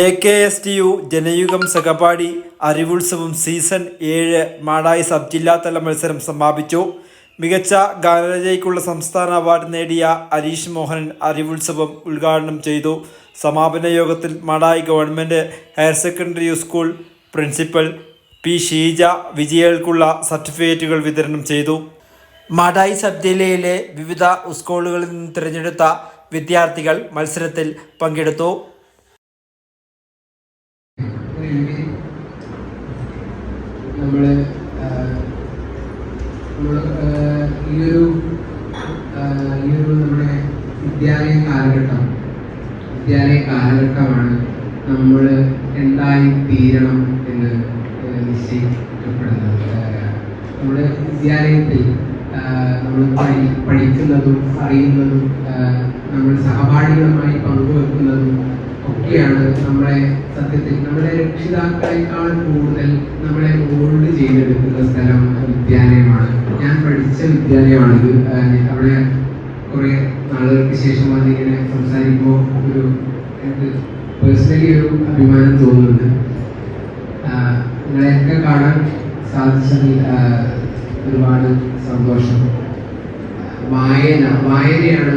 A K S T U Janayugom സഹപാഠി അറിവുത്സവം season ഏഴ് Madayi sub ജില്ലാതല മത്സരം സമാപിച്ചു. മികച്ച ഗാനരചനയ്ക്കുള്ള സംസ്ഥാന അവാർഡ് നേടിയ അരീഷ് മോഹൻ അറിവുത്സവം ഉദ്ഘാടനം ചെയ്തു. സമാപന യോഗത്തിൽ Madayi government higher secondary school principal P Sheeja വിജയികൾക്കുള്ള സർട്ടിഫിക്കറ്റുകൾ വിതരണം ചെയ്തു. മാടായി സബ് ജില്ലയിലെ വിവിധ സ്കൂളുകളിൽ നിന്ന് തിരഞ്ഞെടുത്ത വിദ്യാർത്ഥികൾ മത്സരത്തിൽ പങ്കെടുത്തു. നമ്മൾ നമ്മൾ ഈയൊരു ഈയൊരു നമ്മുടെ വിദ്യാലയ കാലഘട്ടം വിദ്യാലയ കാലഘട്ടമാണ് നമ്മൾ എന്തായി തീരണം എന്ന് നിശ്ചയിക്കപ്പെടുന്നത്. നമ്മുടെ വിദ്യാലയത്തിൽ നമ്മൾ പഠി പഠിക്കുന്നതും അറിയുന്നതും നമ്മൾ സഹപാഠികളുമായി പങ്കുവെക്കുന്നതും ഒക്കെയാണ് നമ്മളെ സത്യത്തിൽ നമ്മുടെ രക്ഷിതാക്കളെക്കാൾ കൂടുതൽ നമ്മളെ മോൾഡ് ചെയ്തെടുക്കുന്ന സ്ഥലം വിദ്യാലയമാണ്. ഞാൻ പഠിച്ച വിദ്യാലയമാണിത് അവിടെ കുറെ നാളുകൾക്ക് ശേഷം വന്നിങ്ങനെ സംസാരിക്കുമ്പോൾ ഒരു എനിക്ക് പേഴ്സണലി ഒരു അഭിമാനം തോന്നുന്നുണ്ട്. നിങ്ങളെയൊക്കെ കാണാൻ സാധിച്ചതിൽ ഒരുപാട് സന്തോഷം. വായന വായനയാണ്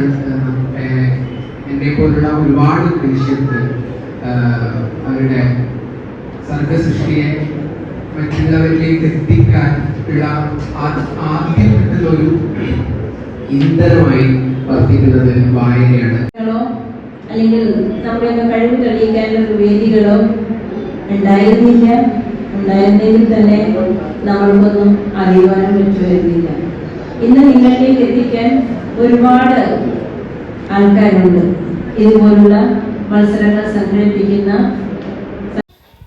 എന്നെ പോലുള്ള ഒരുപാട് മനുഷ്യർക്ക് അവരുടെ സർഗസൃഷ്ടിയെ മറ്റുള്ളവരിലേക്ക് എത്തിക്കാൻ ഉള്ള ആദ്യം കിട്ടുന്ന ഒരു ഇന്ധനമായി വർദ്ധിക്കുന്നത് വായനയാണ്. അല്ലെങ്കിൽ നമ്മുടെയൊക്കെ കഴിവ് തെളിയിക്കാനുള്ള വേദികളോ ഉണ്ടായിരുന്നില്ല. ഉണ്ടായിരുന്നെങ്കിൽ തന്നെ നമ്മൾക്കൊന്നും അറിയുവാനും പറ്റുമായിരുന്നില്ല. ഇന്ന് നിങ്ങളിലേക്ക് എത്തിക്കാൻ ഒരുപാട് ആൾക്കാരുണ്ട്. ഇതുപോലുള്ള മത്സരങ്ങൾ സംഘടിപ്പിക്കുന്ന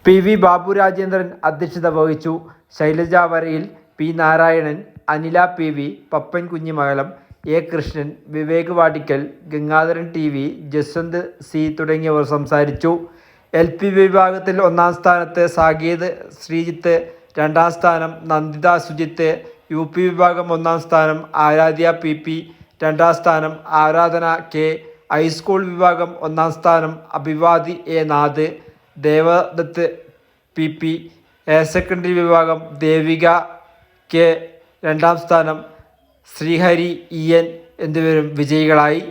പി വി ബാബു രാജേന്ദ്രൻ അധ്യക്ഷത വഹിച്ചു. ശൈലജ വരയിൽ P Narayanan Anila P V Pappan Kunhimangalam A Krishnan Vivek Vadikkal Gangadharan T V Jaswanth C തുടങ്ങിയവർ സംസാരിച്ചു. എൽ പി വിഭാഗത്തിൽ ഒന്നാം സ്ഥാനത്ത് സാകേത് ശ്രീജിത്ത് രണ്ടാം സ്ഥാനം നന്ദിത സുജിത്ത് യു പി വിഭാഗം ഒന്നാം സ്ഥാനം ആരാധ്യ പി പി രണ്ടാം സ്ഥാനം ആരാധന കെ ഹൈസ്കൂൾ വിഭാഗം ഒന്നാം സ്ഥാനം Abhivadi A Nath Devadath P P higher secondary വിഭാഗം ദേവിക കെ രണ്ടാം സ്ഥാനം ശ്രീഹരി ഇ എൻ എന്നിവരും വിജയികളായി.